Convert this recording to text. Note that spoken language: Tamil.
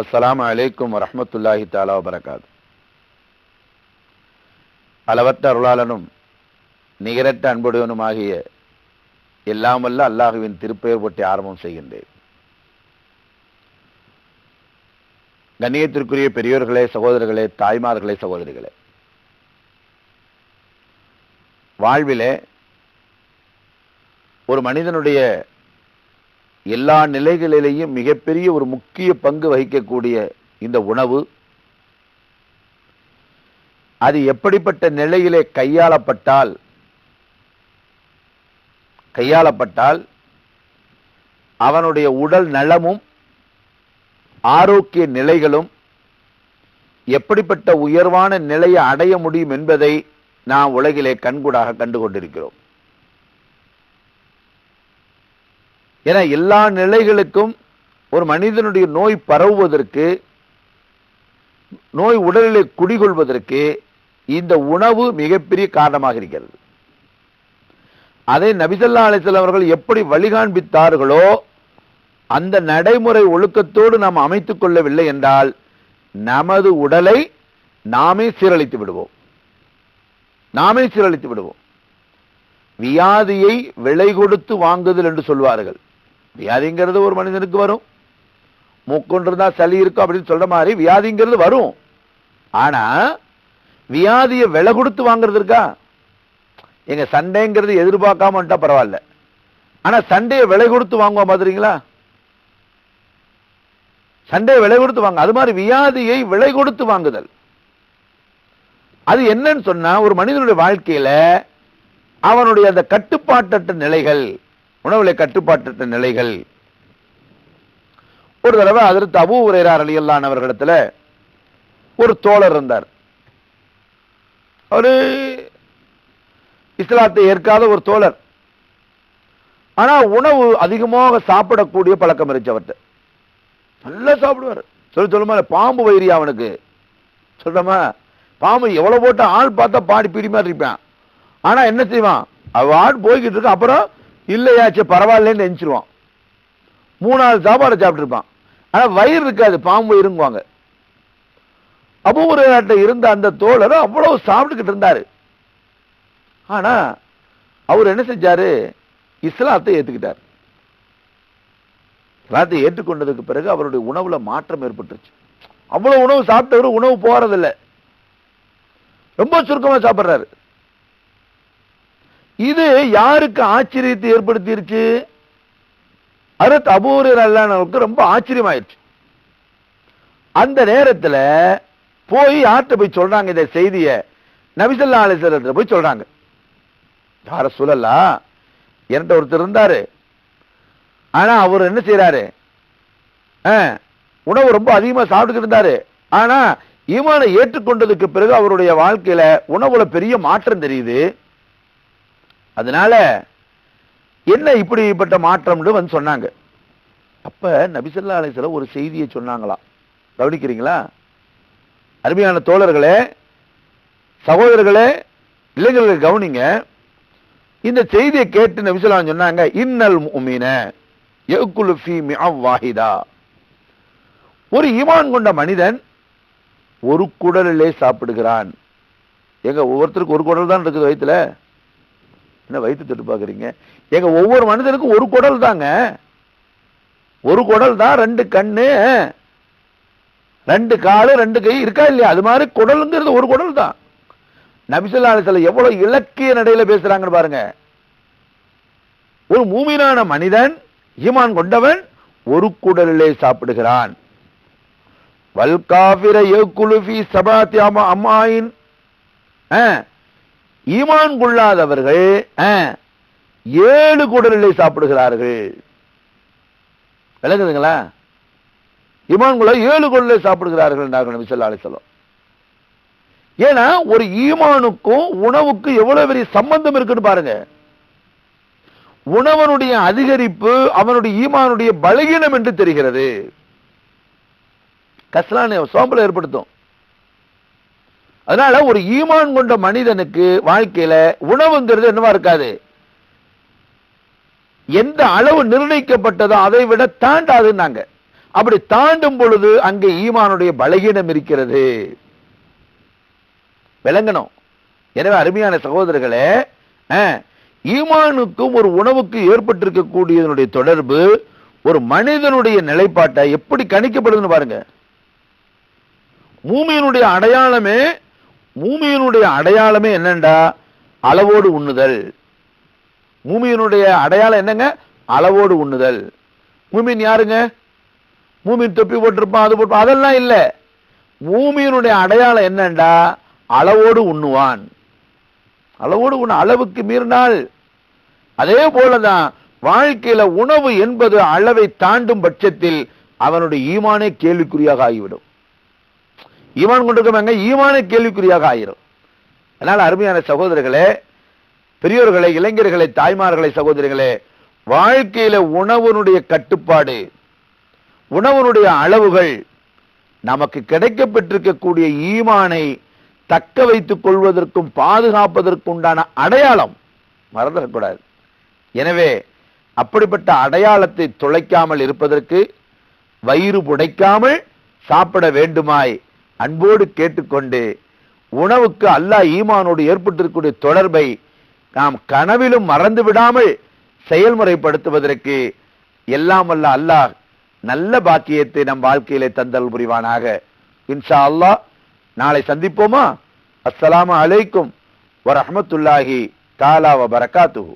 அஸ்லாம் அலைக்கும் வரமத்துல்லாஹி தாலா வபரகாத் அளவற்ற அருளாளனும் நிகரற்ற அன்புடையவனுமாகிய எல்லாம் வல்ல அல்லாஹுவின் திருப்பெயர் பற்றி ஆரம்பம் செய்கின்றேன். கண்ணியத்திற்குரிய பெரியோர்களே சகோதரர்களே தாய்மார்களே சகோதரிகளே. வாழ்விலே ஒரு மனிதனுடைய எல்லா நிலைகளிலேயும் மிகப்பெரிய ஒரு முக்கிய பங்கு வகிக்கக்கூடிய இந்த உணவு அது எப்படிப்பட்ட நிலையிலே கையாளப்பட்டால் கையாளப்பட்டால் அவனுடைய உடல் நலமும் ஆரோக்கிய நிலைகளும் எப்படிப்பட்ட உயர்வான நிலையை அடைய முடியும் என்பதை நாம் உலகிலே கண்கூடாக கண்டு கொண்டிருக்கிறோம் என எல்லா நிலைகளுக்கும் ஒரு மனிதனுடைய நோய் பரவுவதற்கு நோய் உடலிலே குடிகொள்வதற்கு இந்த உணவு மிகப்பெரிய காரணமாக இருக்கிறது. அதை நபிசல்லா அலிஸ்லாம் அவர்கள் எப்படி வழிகாண்பித்தார்களோ அந்த நடைமுறை ஒழுக்கத்தோடு நாம் அமைத்துக் கொள்ளவில்லை என்றால் நமது உடலை நாமே சீரழித்து விடுவோம். நாமே சீரழித்து விடுவோம். வியாதியை விலை கொடுத்து வாங்குதல் என்று சொல்வார்கள். வியாதிங்கிறது ஒரு மனிதனுக்கு வரும். மூக்கொண்டு இருந்தா சளி இருக்கும் அப்படின்னு சொல்ற மாதிரி வியாதிங்கிறது வரும். ஆனா வியாதியை விலை கொடுத்து வாங்குறது இருக்கா? எங்க சண்டைங்கிறது எதிர்பார்க்காம வந்துட்டா பரவாயில்ல. ஆனா சண்டையை விலை கொடுத்து வாங்குவோம் பாத்துறீங்களா? சண்டையை விலை கொடுத்து வாங்க. அது மாதிரி வியாதியை விலை கொடுத்து வாங்குதல். அது என்னன்னு சொன்னா ஒரு மனிதனுடைய வாழ்க்கையில அவனுடைய அந்த கட்டுப்பாட்டற்ற நிலைகள் உணவுல கட்டுப்பாட்டற்ற நிலைகள். ஒரு தடவை அதற்கு அபு உரையார் அலியல்லான் அவர்களிடத்துல ஒரு தோழர் இருந்தார். அவரு இஸ்லாத்தை ஏற்காத ஒரு தோழர். ஆனா உணவு அதிகமாக சாப்பிடக்கூடிய பழக்கம் இருந்துச்சு அவர்கிட்ட நல்லா சாப்பிடுவார். சொல்லி சொல்லுமா பாம்பு வயிறி அவனுக்கு. சொல்றமா பாம்பு எவ்வளவு போட்ட ஆள் பார்த்தா பாடி பிடி மாதிரி இருப்பான். ஆனா என்ன செய்வான்? அவ ஆள் போய்கிட்டு இருக்க அப்புறம் இல்லையாச்சு பரவாயில்லன்னு எஞ்சிருவான் மூணாவது சாப்பாடு சாப்பிட்டுருப்பான். ஆனா வயிறு இருக்காது பாம்பு இருங்குவாங்க அபூர்வ இருந்த அந்த தோழர் அவ்வளவு சாப்பிட்டுக்கிட்டு இருந்தாரு. ஆனா அவர் என்ன செஞ்சாரு? இஸ்லாத்தை ஏற்றுக்கிட்டார் இஸ்லாத்தை ஏற்றுக்கொண்டதுக்கு பிறகு அவருடைய உணவுல மாற்றம் ஏற்பட்டுருச்சு. அவ்வளவு உணவு சாப்பிட்டவர் உணவு போறதில்லை. ரொம்ப சுருக்கமா சாப்பிடுறாரு. இது யாருக்கு ஆச்சரியத்தை ஏற்படுத்திருச்சு அருத் அபூரர் அல்லானவருக்கு ரொம்ப ஆச்சரியமாயிருச்சு அந்த நேரத்தில் போய் யார்கிட்ட போய் சொல்றாங்க இந்த செய்தியை? நபிசல்லா அலிசலத்தில் போய் சொல்றாங்க. யார சொல்லலா என்கிட்ட ஒருத்தர் இருந்தாரு. ஆனா அவர் என்ன செய்யறாரு உணவு ரொம்ப அதிகமா சாப்பிட்டுக்கிட்டு இருந்தாரு. ஆனா ஈமானை ஏற்றுக்கொண்டதுக்கு பிறகு அவருடைய வாழ்க்கையில உணவுல பெரிய மாற்றம் தெரியுது. அதனால என்ன இப்படிப்பட்ட மாற்றம்னு வந்து சொன்னாங்க. அப்ப நபிசல்லா அலிசல ஒரு செய்தியை சொன்னாங்களாம் கவனிக்கிறீங்களா? அருமையான தோழர்களே சகோதரர்களே இளைஞர்களை கவனிங்க. இந்த செய்தியை கேட்டு நபிசல்லா சொன்னாங்க இன்னல் முமின வாஹிதா. ஒரு ஈமான் கொண்ட மனிதன் ஒரு குடலிலே சாப்பிடுகிறான். எங்க ஒவ்வொருத்தருக்கு ஒரு குடல் தான் இருக்குது வயிற்றுல என்ன வயிற்று தொட்டு பார்க்குறீங்க? எங்க ஒவ்வொரு மனிதனுக்கும் ஒரு குடல் தாங்க. ஒரு குடல் தான் ரெண்டு கண்ணு ரெண்டு காலு ரெண்டு கை இருக்கா இல்லையா? அது மாதிரி குடலுங்கிறது ஒரு குடல் தான். நபிசல்லாசல எவ்வளவு இலக்கிய நடையில பேசுறாங்கன்னு பாருங்க. ஒரு மூமினான மனிதன் ஈமான் கொண்டவன் ஒரு குடலிலே சாப்பிடுகிறான். வல்காபிர ஏக்குலுஃபி சபாத்தியாமா அம்மாயின் ஈமான் கொள்ளாதவர்கள் ஏழு குடலிலே சாப்பிடுகிறார்கள். விளங்குதுங்களா? ஈமான் கொள்ள ஏழு குடலை சாப்பிடுகிறார்கள் நபி சொல்லா அலிசல்லாம் ஏன்னா ஒரு ஈமானுக்கும் உணவுக்கும் எவ்வளவு பெரிய சம்பந்தம் இருக்குன்னு பாருங்க. உணவனுடைய அதிகரிப்பு அவனுடைய ஈமானுடைய பலகீனம் என்று தெரிகிறது. கஸ்லான சோம்பலை ஏற்படுத்தும். அதனால ஒரு ஈமான் கொண்ட மனிதனுக்கு வாழ்க்கையில உணவுங்கிறது என்னவா இருக்காது. எந்த அளவு நிர்ணயிக்கப்பட்டதோ அதை விட தாண்டாதுன்னாங்க. அப்படி தாண்டும் பொழுது அங்கே ஈமானுடைய பலகீனம் இருக்கிறது. விளங்கணும். எனவே அருமையான சகோதரர்களே ஈமானுக்கும் ஒரு உணவுக்கு ஏற்பட்டிருக்கக்கூடியதனுடைய தொடர்பு ஒரு மனிதனுடைய நிலைப்பாட்டை எப்படி கணிக்கப்படுதுன்னு பாருங்க. பூமியினுடைய அடையாளமே மூமியினுடைய அடையாளமே என்னண்டா? அளவோடு உண்ணுதல். மூமியினுடைய அடையாளம் என்னங்க? அளவோடு உண்ணுதல். மூமின் யாருங்க? மூமின் தொப்பி போட்டிருப்பான் அது போட்டு அதெல்லாம் இல்லை. மூமியினுடைய அடையாளம் என்னண்டா? அளவோடு உண்ணுவான். அளவோடு உண் அளவுக்கு மீறினால். அதே போலதான் வாழ்க்கையில உணவு என்பது அளவை தாண்டும் பட்சத்தில் அவனுடைய ஈமானே கேள்விக்குறியாக ஆகிவிடும். ஈமான் கொண்டிருக்கவங்க ஈமான கேள்விக்குறியாக ஆயிரும். அதனால் அருமையான சகோதரர்களே பெரியோர்களை இளைஞர்களை தாய்மார்களை சகோதரிகளே வாழ்க்கையில உணவனுடைய கட்டுப்பாடு உணவனுடைய அளவுகள் நமக்கு கிடைக்கப்பட்டிருக்கக்கூடிய ஈமானை தக்க வைத்துக் கொள்வதற்கும் பாதுகாப்பதற்கும் உண்டான அடையாளம் மறந்துடக்கூடாது. எனவே அப்படிப்பட்ட அடையாளத்தை துளைக்காமல் இருப்பதற்கு வயிறு புடைக்காமல் சாப்பிட வேண்டுமாய் அன்போடு கேட்டுக்கொண்டு உணவுக்கு அல்லாஹ் ஈமானோடு ஏற்பட்டிருக்கக்கூடிய தொடர்பை நாம் கனவிலும் மறந்து விடாமல் செயல்முறைப்படுத்துவதற்கு எல்லாம் அல்ல அல்லாஹ் நல்ல பாக்கியத்தை நம் வாழ்க்கையிலே தந்தல் புரிவானாக. இன்ஷா அல்லாஹ் நாளை சந்திப்போமா? அஸ்ஸலாமு அலைக்கும் வரஹ்மத்துல்லாஹி தாலா வ பரகாத்துஹு.